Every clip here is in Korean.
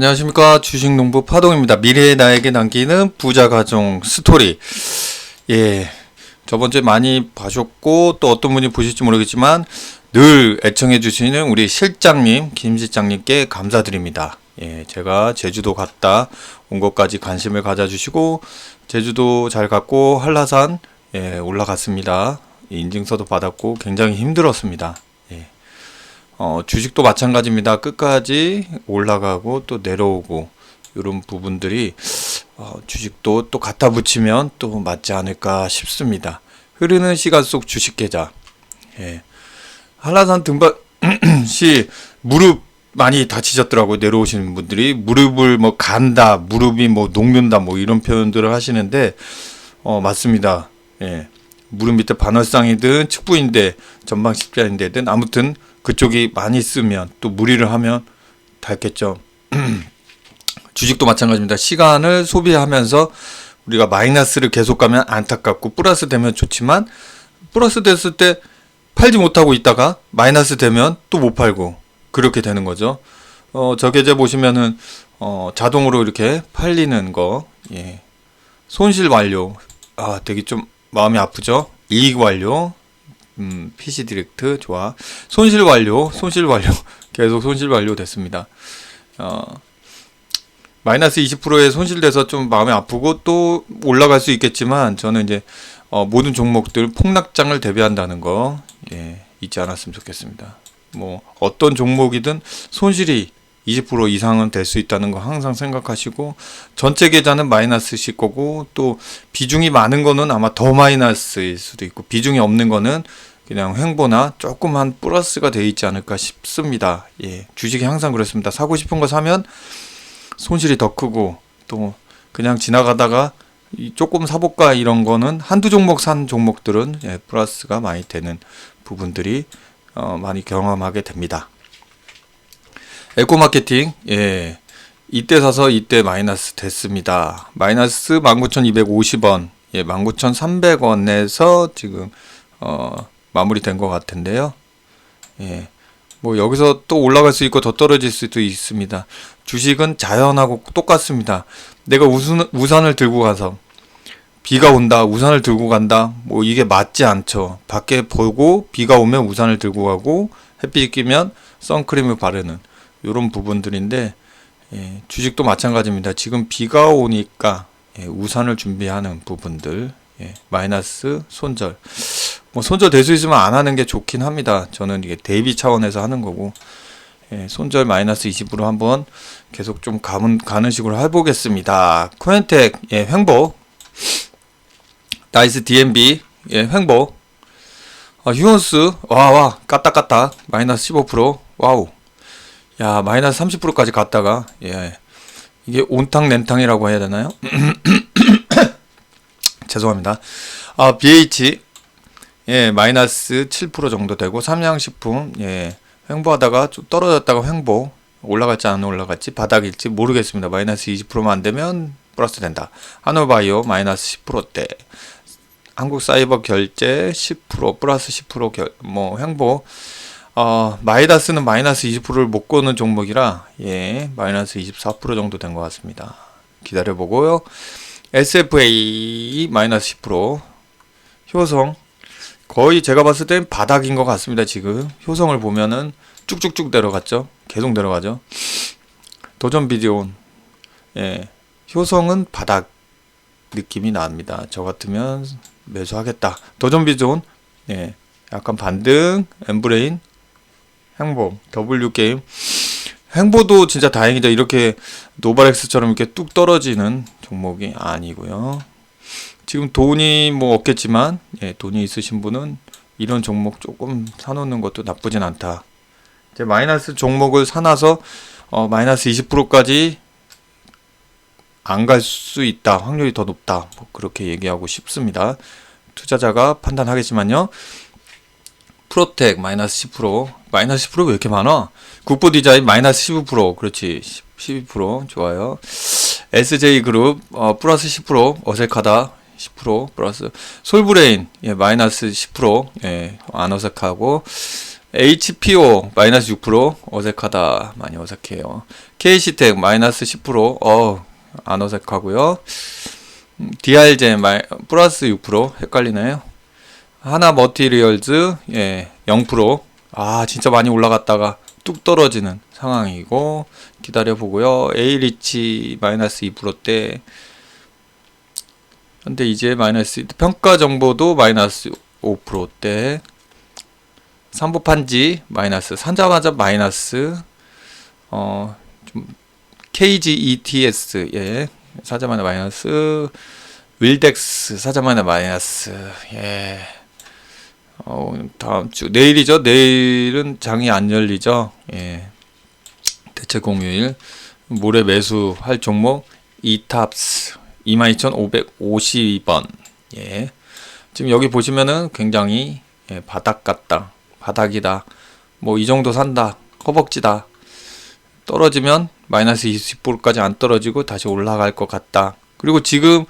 안녕하십니까 주식농부 파동입니다. 미래의 나에게 남기는 부자 가정 스토리. 예, 저번 주에 많이 봐주셨고 또 어떤 분이 보실지 모르겠지만 늘 애청해 주시는 우리 실장님 김 실장님께 감사드립니다. 예, 제가 제주도 갔다 온 것까지 관심을 가져주시고 제주도 잘 갔고 한라산 예, 올라갔습니다. 인증서도 받았고 굉장히 힘들었습니다. 예. 어, 주식도 마찬가지입니다. 끝까지 올라가고 또 내려오고 이런 부분들이 어, 주식도 또 갖다 붙이면 또 맞지 않을까 싶습니다. 흐르는 시간 속 주식 계좌. 예. 한라산 등반 시 무릎 많이 다치셨더라고요. 내려오시는 분들이 무릎을 뭐 간다, 무릎이 뭐 녹는다 뭐 이런 표현들을 하시는데 어 맞습니다. 예. 무릎 밑에 반월상이든 측부인대, 전방 십자인대든 아무튼 그쪽이 많이 쓰면 또 무리를 하면 닳겠죠. 주식도 마찬가지입니다. 시간을 소비하면서 우리가 마이너스를 계속 가면 안타깝고 플러스 되면 좋지만 플러스 됐을 때 팔지 못하고 있다가 마이너스 되면 또 못 팔고 그렇게 되는 거죠. 어, 저 계좌 보시면은 어, 자동으로 이렇게 팔리는 거, 예. 손실 완료. 아, 되게 좀 마음이 아프죠? 이익 완료. 음, PC 디렉트 좋아. 손실 완료. 손실 완료. 계속 손실 완료 됐습니다. 어, 마이너스 20%의 손실돼서 좀 마음이 아프고 또 올라갈 수 있겠지만 저는 이제 어, 모든 종목들 폭락장을 대비한다는 거 예, 잊지 않았으면 좋겠습니다. 뭐 어떤 종목이든 손실이 20% 이상은 될 수 있다는 거 항상 생각하시고 전체 계좌는 마이너스실 거고 또 비중이 많은 거는 아마 더 마이너스일 수도 있고 비중이 없는 거는 그냥 횡보나 조금만 플러스가 돼 있지 않을까 싶습니다. 예, 주식이 항상 그렇습니다. 사고 싶은 거 사면 손실이 더 크고 또 그냥 지나가다가 이 조금 사볼까 이런 거는 한두 종목 산 종목들은 예, 플러스가 많이 되는 부분들이 어, 많이 경험하게 됩니다. 에코 마케팅 예. 이때 사서 이때 마이너스 됐습니다. 마이너스 19,250원, 예, 19,300원에서 지금 어, 마무리된 것 같은데요. 예. 뭐 여기서 또 올라갈 수 있고 더 떨어질 수도 있습니다. 주식은 자연하고 똑같습니다. 내가 우산, 우산을 들고 가서 비가 온다, 우산을 들고 간다, 뭐 이게 맞지 않죠. 밖에 보고 비가 오면 우산을 들고 가고 햇빛이 끼면 선크림을 바르는 이런 부분들인데 예, 주식도 마찬가지입니다. 지금 비가 오니까 예, 우산을 준비하는 부분들 예, 마이너스 손절 뭐 손절 될 수 있으면 안 하는 게 좋긴 합니다. 저는 이게 대비 차원에서 하는 거고 예, 손절 마이너스 20으로 한번 계속 좀 가는, 가는 식으로 해보겠습니다. 코엔텍 예, 횡보 나이스 DMB 예, 횡보 아, 휴원스 와와 까딱까딱 마이너스 15% 와우 야 마이너스 30%까지 갔다가 예 이게 온탕 렌탕이라고 해야 되나요? 죄송합니다. 아 BH 예 마이너스 7% 정도 되고 삼양식품 예 횡보하다가 좀 떨어졌다가 횡보 올라갈지 안 올라갈지 바닥일지 모르겠습니다. 마이너스 20%만 안 되면 플러스 된다. 한올바이오 마이너스 10%대 한국사이버 결제 10% 플러스 10%뭐 횡보 어, 마이다스는 마이너스 20%를 못 거는 종목이라 예 마이너스 24% 정도 된 것 같습니다. 기다려 보고요. SFA 마이너스 10% 효성 거의 제가 봤을 땐 바닥인 것 같습니다. 지금 효성을 보면은 쭉쭉쭉 내려갔죠. 계속 내려가죠. 도전 비디오 예 효성은 바닥 느낌이 납니다. 저 같으면 매수하겠다. 도전 비존 예 약간 반등 엠브레인 행보 W 게임 행보도 진짜 다행이죠. 이렇게 노바렉스처럼 이렇게 뚝 떨어지는 종목이 아니고요. 지금 돈이 뭐 없겠지만 예, 돈이 있으신 분은 이런 종목 조금 사놓는 것도 나쁘진 않다. 이제 마이너스 종목을 사놔서 어, 마이너스 20%까지 안 갈 수 있다. 확률이 더 높다. 뭐 그렇게 얘기하고 싶습니다. 투자자가 판단하겠지만요. 프로텍 마이너스 10% 마이너스 10%가 왜 이렇게 많아? 국보 디자인 마이너스 15% 그렇지 12% 좋아요 SJ그룹 어, 플러스 10% 어색하다 10% 플러스 솔브레인 예, 마이너스 10%예, 안 어색하고 HPO 마이너스 6% 어색하다 많이 어색해요. KC텍 마이너스 10% 어, 안 어색하고요. 음, DR젠 마이, 플러스 6% 헷갈리나요? 하나 머티리얼즈 예, 0%. 아, 진짜 많이 올라갔다가 뚝 떨어지는 상황이고 기다려 보고요. A리치 마이너스 2%대 근데 이제 마이너스 평가 정보도 마이너스 5%대 삼보판지 마이너스 산자마자 마이너스 어 좀 KGETS 예 사자마자 마이너스 윌덱스 사자마자 마이너스 예. 어, 다음 주 내일이죠? 내일은 장이 안 열리죠? 예. 대체 공휴일. 모레 매수할 종목 이탑스 22,550원 예 지금 여기 보시면은 굉장히 예, 바닥 같다 바닥이다. 뭐 이 정도 산다. 허벅지다. 떨어지면 마이너스 20%까지 안 떨어지고 다시 올라갈 것 같다. 그리고 지금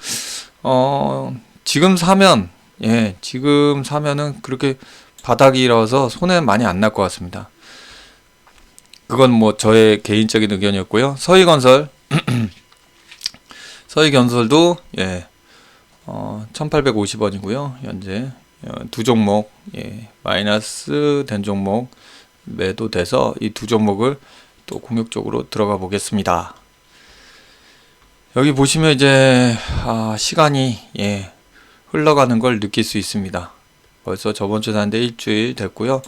어 지금 사면 예 지금 사면은 그렇게 바닥이라서 손해 많이 안 날 것 같습니다. 그건 뭐 저의 개인적인 의견이었고요. 서희건설 서희건설도 예 어, 1850원이고요. 현재 어, 두 종목 예, 마이너스 된 종목 매도돼서 이 두 종목을 또 공격적으로 들어가 보겠습니다. 여기 보시면 이제 아, 시간이 예, 흘러가는 걸 느낄 수 있습니다. 벌써 저번 주 산데 일주일 됐고요.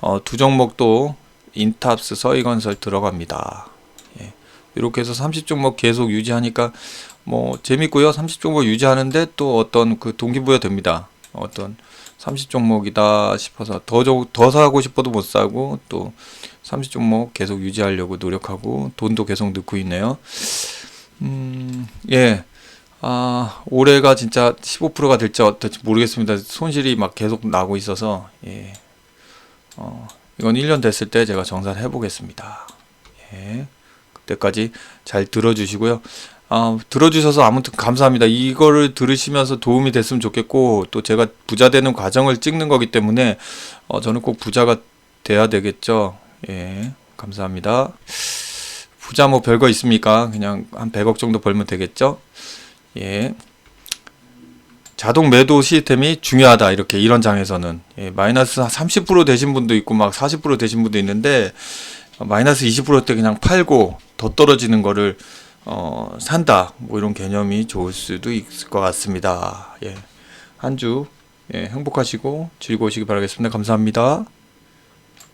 어, 두 종목도 인탑스 서희건설 들어갑니다. 예, 이렇게 해서 30종목 계속 유지하니까 뭐 재밌고요. 30종목 유지하는데 또 어떤 그 동기부여 됩니다. 어떤 30종목이다 싶어서 더, 더 사고 싶어도 못 사고 또 30종목 계속 유지하려고 노력하고 돈도 계속 넣고 있네요. 음, 예. 아, 올해가 진짜 15%가 될지 어떨지 모르겠습니다. 손실이 막 계속 나고 있어서, 예. 어, 이건 1년 됐을 때 제가 정산 해 보겠습니다. 예. 그때까지 잘 들어주시고요. 아, 들어주셔서 아무튼 감사합니다. 이거를 들으시면서 도움이 됐으면 좋겠고, 또 제가 부자 되는 과정을 찍는 거기 때문에, 어, 저는 꼭 부자가 돼야 되겠죠. 예, 감사합니다. 부자 뭐 별거 있습니까? 그냥 한 100억 정도 벌면 되겠죠? 예. 자동 매도 시스템이 중요하다. 이렇게 이런 장에서는. 예, 마이너스 30% 되신 분도 있고, 막 40% 되신 분도 있는데, 어, 마이너스 20%때 그냥 팔고 더 떨어지는 거를 어, 산다. 뭐 이런 개념이 좋을 수도 있을 것 같습니다. 예. 한 주, 예, 행복하시고 즐거우시기 바라겠습니다. 감사합니다.